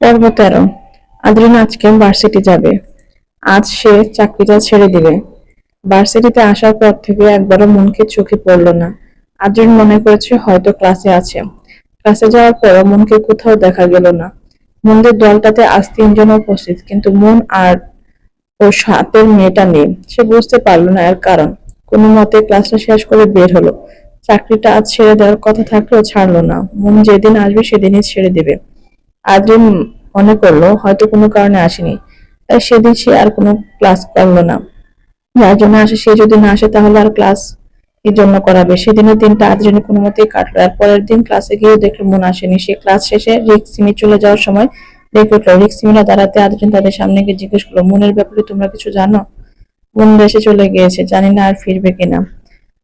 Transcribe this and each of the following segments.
পর্ব তেরো। আদ্রিন আজকে ভার্সিটি যাবে। আজ সে চাকরিটা ছেড়ে দিবে। ভার্সিটিতে আসার পর থেকে একবারও মনকে চোখে পড়ল না। আদ্রিন মনে করেছে হয়তো ক্লাসে আছে। ক্লাসে যাওয়ার পরও মনকে কোথাও দেখা গেল না। মনদের দলটাতে আজ তিনজন উপস্থিত, কিন্তু মন আর ও সাথের মেয়েটা নেই। সে বুঝতে পারল না এর কারণ। কোনো মতে ক্লাসটা শেষ করে বের হলো। চাকরিটা আজ ছেড়ে দেওয়ার কথা থাকলেও ছাড়লো না। মন যেদিন আসবে সেদিনই ছেড়ে দেবে। আদ্রিন মনে করল, হয়তো কোনো কারণে আসেনি। তাই সেদিন সে আর কোনো ক্লাস করল না। যার জন্য আসে, সে যদি না আসে, তাহলে আর ক্লাস এর জন্য করাবে। সেদিনের দিনটা আদ্রিনের কোনো মতেই কাটলো। আর পরের দিন ক্লাসে গিয়েও দেখল, মন আসেনি। সে ক্লাস শেষে রিক্সিমি চলে যাওয়ার সময় দেখে উঠল, রিক্সিমিরা দাঁড়াতে আদ্রিন তাদের সামনে গিয়ে জিজ্ঞেস করল, মনের ব্যাপারে তোমরা কিছু জানো? মন দেশে চলে গিয়েছে, জানি না আর ফিরবে কিনা।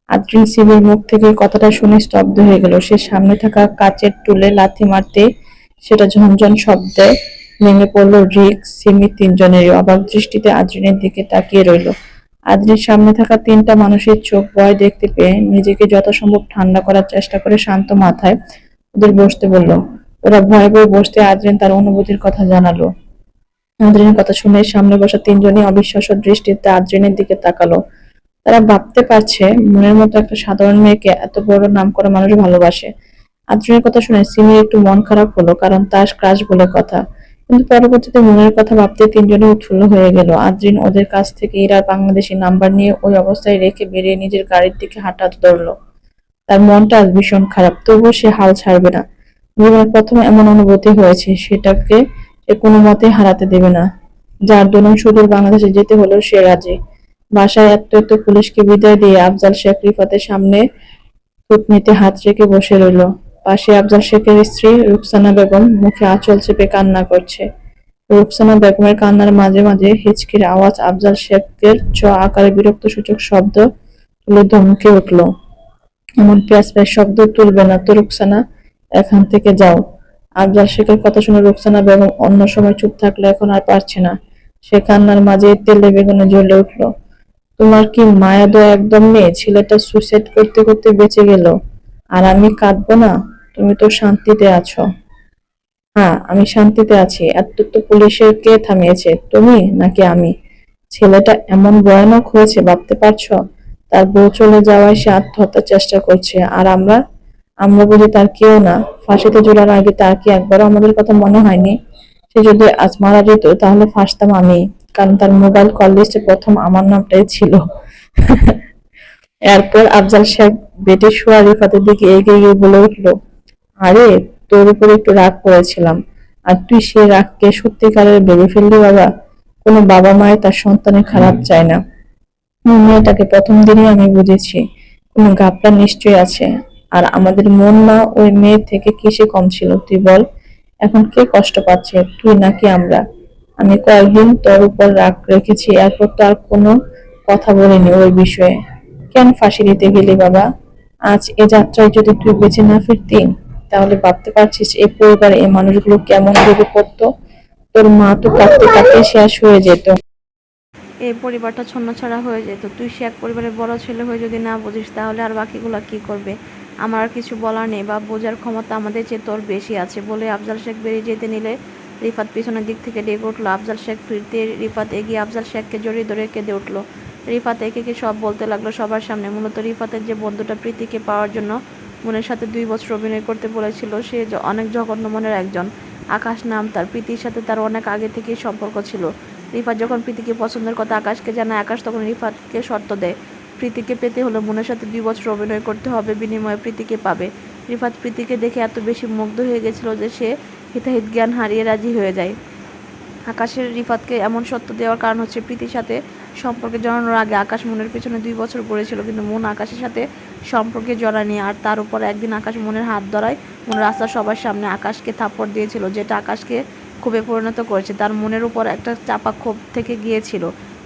আদ্রিন সিমির মুখ থেকে কথাটা শুনে স্তব্ধ হয়ে গেল। সে সামনে থাকা কাচের টুলে লাথি মারতে সেটা ঝনঝন শব্দে ভেঙে পড়ল রিক, সিমি তিনজনেরই অবাক দৃষ্টিতে আদ্রিনের দিকে তাকিয়ে রইল। আদ্রির সামনে থাকা তিনটা মানুষের চোখ ভয় দেখতে পেয়ে নিজেকে যথাসম্ভব ঠান্ডা করার চেষ্টা করে শান্ত মাথায় ওদের বসতে বলল। ওরা ভয়ে ভয়ে বসতে আদ্রিন তার অনুভূতির কথা জানালো। আদ্রিনের কথা শুনে সামনে বসা তিনজনই অবিশ্বাস্য দৃষ্টিতে আদ্রিনের দিকে তাকালো। তারা ভাবতে পারছে মনের মতো একটা সাধারণ মেয়েকে এত বড় নাম করা মানুষ ভালোবাসে। আদ্রিনের কথা শুনে সিমির একটু মন খারাপ হলো, কারণ তার ক্রাশ বলে কথা। কিন্তু পরবর্তীতে মনের কথা ভাবতে তিনজনই উৎফুল্ল হয়ে গেল। আদ্রিন ওদের কাছ থেকে ইরার বাংলাদেশি নাম্বার নিয়ে ওই অবস্থায় রেখে বেরিয়ে নিজের গাড়ির দিকে হাঁটা ধরলো। তার মনটা আজ ভীষণ খারাপ, তবুও সে হাল ছাড়বে না। জীবনের প্রথম এমন অনুভূতি হয়েছে, সেটাকে সে কোনো মতে হারাতে দেবে না। যার দরুন সুদূর বাংলাদেশে যেতে হলেও সে রাজি। বাসায় এত এত পুলিশকে বিদায় দিয়ে আফজাল শেখ রিফাতের সামনে থুতনিতে হাত রেখে বসে রইল। পাশে আফজাল শেখের স্ত্রী রুকসানা বেগম মুখে আঁচল চেপে কান্না করছে। রুকসানা বেগমের কান্নার মাঝে মাঝে হিচকির আওয়াজ আফজাল শেখের চ আকারে বিরক্ত সূচক শব্দ তুলে ধমকে উঠল। এমন প্যাস প্যাস শব্দ তুলবে না তো রুকসানা, এখান থেকে যাও। আফজাল শেখের কথা শুনে রুকসানা বেগম অন্য সময় চুপ থাকলে এখন আর পারছে না। সে কান্নার মাঝে তেলে বেগুনে জ্বলে উঠল। তোমার কি মায়া দয়া একদম নেই? ছেলেটা সুইসাইড করতে করতে বেঁচে গেল। আর আমি কাঁদবো না? তুমি তো শান্তিতে আছো। হ্যাঁ আমি শান্তিতে আছি। এত তো পুলিশের কে থামিয়েছে? তুমি নাকি আমি? ছেলেটা এমন ভয়ানক হয়েছে, ভাবতে পারছ? তার বউ চলে যাওয়ায় সে আত্মহত্যার চেষ্টা করছে। আর আমরা? আমরা বলি তার কেউ না। ফাঁসিতে জোড়ার আগে তার কি একবারও আমাদের কথা মনে হয়নি? সে যদি আজ মারা যেত, তাহলে ফাঁসতাম আমি। কারণ তার মোবাইল কল লিস্টে প্রথম আমার নামটাই ছিল। এরপর আফজাল শেখ, বেটে শোয়া রিফাতের দিকে এগিয়ে গিয়ে বলে উঠল আরে তোর উপর একটু রাগ করেছিলাম। আর তুই সে রাগকে সত্যিকারের ভেবে ফেললি বাবা? কোনো বাবা মায়ের তার সন্তানের খারাপ চায় না। মেয়েটাকে প্রথম দিনই আমি বুঝেছি। কোনো গাপটা নিশ্চয়ই আছে। আর আমাদের মন মা ওই মেয়ে থেকে কিসে কম ছিল তুই বল? এখন কে কষ্ট পাচ্ছে তুই নাকি আমরা? আমি কয়েকদিন তোর উপর রাগ রেখেছি এরপর তো আর কোনো কথা বলিনি ওই বিষয়ে। কেন ফাঁসি দিতে গেলি বাবা? আজ এ যাত্রায় যদি তুই বেঁচে না ফিরতি তাহলে ভাবতে পারছিস এই পরিবারে এই মানুষগুলো কেমন ভেবে পড়তো তোর মা তো কাঁদতে কাঁদতে শেষ হয়ে যেত। এই পরিবারটা ছন্নছাড়া হয়ে যেত। তুই সে এক পরিবারের বড় ছেলে হয়ে যদি না বুঝিস, তাহলে আর বাকিগুলো কি করবে? আমার আর কিছু বলার নেই বা বোঝার ক্ষমতা আমাদের চেয়ে তোর বেশি আছে বলে আফজাল শেখ বেরিয়ে যেতে নিলে রিফাত পিছনের দিক থেকে ডেকে উঠল। আফজাল শেখ ফিরতে রিফাত এগিয়ে আফজাল শেখকে জড়িয়ে ধরে কেঁদে উঠল। রিফাত একে একে সব বলতে লাগল সবার সামনে। মূলত রিফাতের যে বন্ধুটা প্রীতিকে পাওয়ার জন্য মনের সাথে দুই বছর অভিনয় করতে বলেছিল, সে অনেক জঘন্য মনের একজন। আকাশ নাম তার প্রীতির সাথে তার অনেক আগে থেকেই সম্পর্ক ছিল। রিফাত যখন প্রীতিকে পছন্দের কথা আকাশকে জানায়, আকাশ তখন রিফাতকে শর্ত দেয়। প্রীতিকে পেতে হলে মনের সাথে দুই বছর অভিনয় করতে হবে, বিনিময়ে প্রীতিকে পাবে। রিফাত প্রীতিকে দেখে এত বেশি মুগ্ধ হয়ে গেছিল যে সে হিতাহিত জ্ঞান হারিয়ে রাজি হয়ে যায়। আকাশের রিফাতকে এমন সত্য দেওয়ার কারণ হচ্ছে প্রীতির সাথে সম্পর্কে জানানোর আগে আকাশ মনের পেছনে দুই বছর পড়েছিল, কিন্তু মন আকাশের সাথে সম্পর্কে জড়ানি আর তার উপর একদিন আকাশ মনের হাত ধরায় মনের রাস্তা সবার সামনে আকাশকে থাপ্পড় দিয়েছিল, যেটা আকাশকে ক্ষোভে পরিণত করেছে। তার মনের উপর একটা চাপা ক্ষোভ থেকে গিয়েছিল।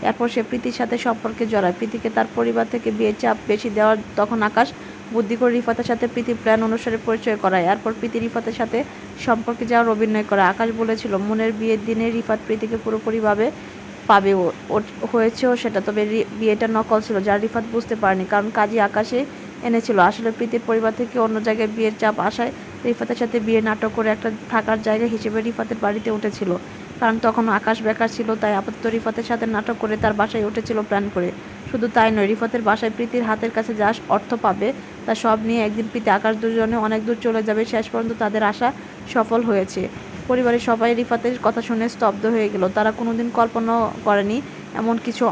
এরপর সে প্রীতির সাথে সম্পর্কে জড়ায়। প্রীতিকে তার পরিবার থেকে বিয়ের চাপ বেশি দেওয়ার তখন আকাশ বুদ্ধি করে রিফাতের সাথে প্রীতি প্ল্যান অনুসারে পরিচয় করায়। এরপর প্রীতি রিফাতের সাথে সম্পর্কে যাওয়ার অভিনয় করে। আকাশ বলেছিল, মনের বিয়ের দিনে রিফাত প্রীতিকে পুরোপুরিভাবে পাবে ও হয়েছেও সেটা। তবে বিয়েটা নকল ছিল, যা রিফাত বুঝতে পারেনি। কারণ কাজী আকাশে এনেছিল। আসলে প্রীতির পরিবার থেকে অন্য জায়গায় বিয়ের চাপ আসায় রিফাতের সাথে বিয়ে নাটক করে একটা থাকার জায়গা হিসেবে রিফাতের বাড়িতে উঠেছিল। কারণ তখন আকাশ বেকার ছিল, তাই আপাতত রিফাতের সাথে নাটক করে তার বাসায় উঠেছিল প্ল্যান করে। শুধু তাই নয়, রিফাতের বাসায় প্রীতির হাতের কাছে যা অর্থ পাবে তা সব নিয়ে একদিন প্রীতি আকাশ দুজনে অনেক দূর চলে যাবে, শেষ পর্যন্ত তাদের আশা সফল হয়েছে। পরিবারের সবাই রিফাতের কথা শুনে স্তব্ধ হয়ে গেল। তারা কোনোদিন কল্পনা করেনি এমন কিছু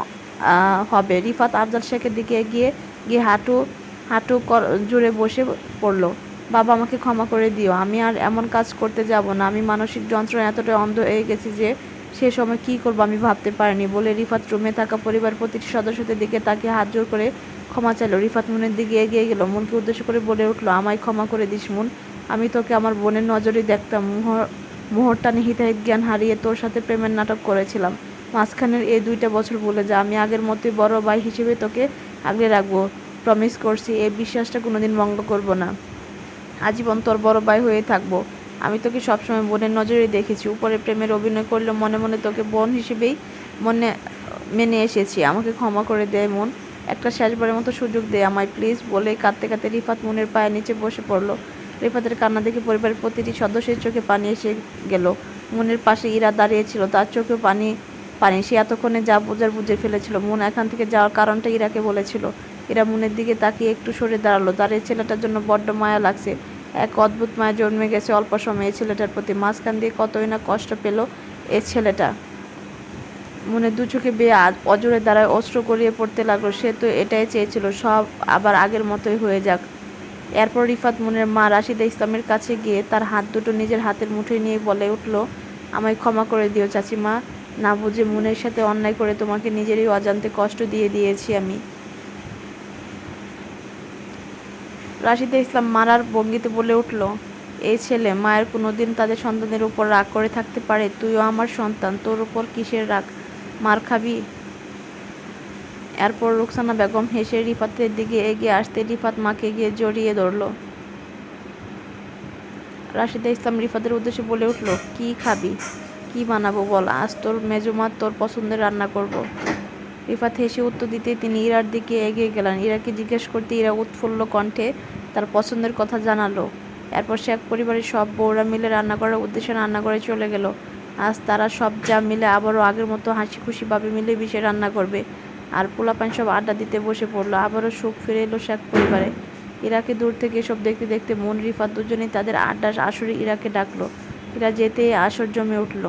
হবে। রিফাত আফজাল শেখের দিকে এগিয়ে গিয়ে হাঁটু হাঁটু জুড়ে বসে পড়ল। বাবা, আমাকে ক্ষমা করে দিও। আমি আর এমন কাজ করতে যাব না। আমি মানসিক যন্ত্রণা এতটা অন্ধ হয়ে গেছি যে সে সময় কী করব আমি ভাবতে পারিনি, বলে রিফাত রুমে থাকা পরিবার প্রতিটি সদস্যদের দিকে তাকে হাত জোর করে ক্ষমা চাইলো। রিফাত মুনের দিকে এগিয়ে গেল। মনকে উদ্দেশ্য করে বলে উঠল, আমায় ক্ষমা করে দিস মুন। আমি তোকে আমার বোনের নজরে দেখতাম। মোহর মোহরটানি হিতাহিত জ্ঞান হারিয়ে তোর সাথে প্রেমের নাটক করেছিলাম। মাঝখানের এই দুইটা বছর বলে যা, আমি আগের মতোই বড় ভাই হিসেবে তোকে আগলে রাখব। প্রমিস করছি, এই বিশ্বাসটা কোনোদিন ভঙ্গ করব না। আজীবন তোর বড় ভাই হয়ে থাকব। আমি তোকে সবসময় বোনের নজরে দেখেছি। উপরে প্রেমের অভিনয় করলেও মনে মনে তোকে বোন হিসেবেই মনে, মেনে এসেছি। আমাকে ক্ষমা করে দেয় মন। একটা শেষবারের মতো সুযোগ দে আমায়, প্লিজ। বলে কাঁদতে কাঁদতে রিফাত মনের পায়ের নিচে বসে পড়ল। রিফাতের কান্না দেখে পরিবারের প্রতিটি সদস্যের চোখে পানি এসে গেল। মনের পাশে ইরা দাঁড়িয়েছিল তার চোখে পানি পানি। সে এতক্ষণে যা বোঝার বুঝে ফেলেছিল। মন এখান থেকে যাওয়ার কারণটা ইরাকে বলেছিল। এরা মনের দিকে তাকিয়ে একটু সরে দাঁড়াল। দাঁড়িয়ে ছেলেটার জন্য বড্ড মায়া লাগছে। এক অদ্ভুত মায়া জন্মে গেছে অল্প সময়ে। ছেলেটার প্রতি মাঝখান দিয়ে কতই না কষ্ট পেল এই ছেলেটা। মনে দু চোখে বেয়ে অজরে দ্বারায় অস্ত্র করিয়ে পড়তে লাগল। সে তো এটাই চেয়েছিল, সব আবার আগের মতোই হয়ে যাক। এরপর রিফাত মনের মা রাশিদা ইসলামের কাছে গিয়ে তার হাত দুটো নিজের হাতের মুঠোয় নিয়ে বলে উঠল, আমায় ক্ষমা করে দিও চাচিমা। না বুঝে মনের সাথে অন্যায় করে তোমাকে নিজেরই অজান্তে কষ্ট দিয়ে দিয়েছি আমি। রাশিদা ইসলাম মারার ভঙ্গিতে বলে উঠল, এই ছেলে মায়ের কোনোদিন তাদের সন্তানের উপর রাগ করে থাকতে পারে। তুইও আমার সন্তান, তোর উপর কিসের রাগ? মার খাবি? এরপর রুকসানা বেগম হেসে রিফাতের দিকে এগিয়ে আসতে রিফাত মাকে গিয়ে জড়িয়ে ধরলো। রাশিদা ইসলাম রিফাতের উদ্দেশ্যে বলে উঠল, কি খাবি? কি বানাবো বল? আজ তোর মেজমা তোর পছন্দের রান্না করব। রিফাত হেসে উত্তর দিতে তিনি ইরার দিকে এগিয়ে গেলেন। ইরাকে জিজ্ঞেস করতে ইরা উৎফুল্ল কণ্ঠে তার পছন্দের কথা জানালো। এরপর শেখ পরিবারের সব বউরা মিলে রান্না করার উদ্দেশ্যে রান্না করে চলে গেল। আজ তারা সব যা মিলে আবারও আগের মতো হাসি খুশিভাবে মিলে মিশে রান্না করবে। আর পোলাপান সব আড্ডা দিতে বসে পড়ল। আবারও সুখ ফিরে এলো শেখ পরিবারে। ইরাকে দূর থেকে এসব দেখতে দেখতে মন, রিফাত দুজনেই তাদের আড্ডার আসরে ইরাকে ডাকলো। ইরা যেতে আসর জমে উঠল।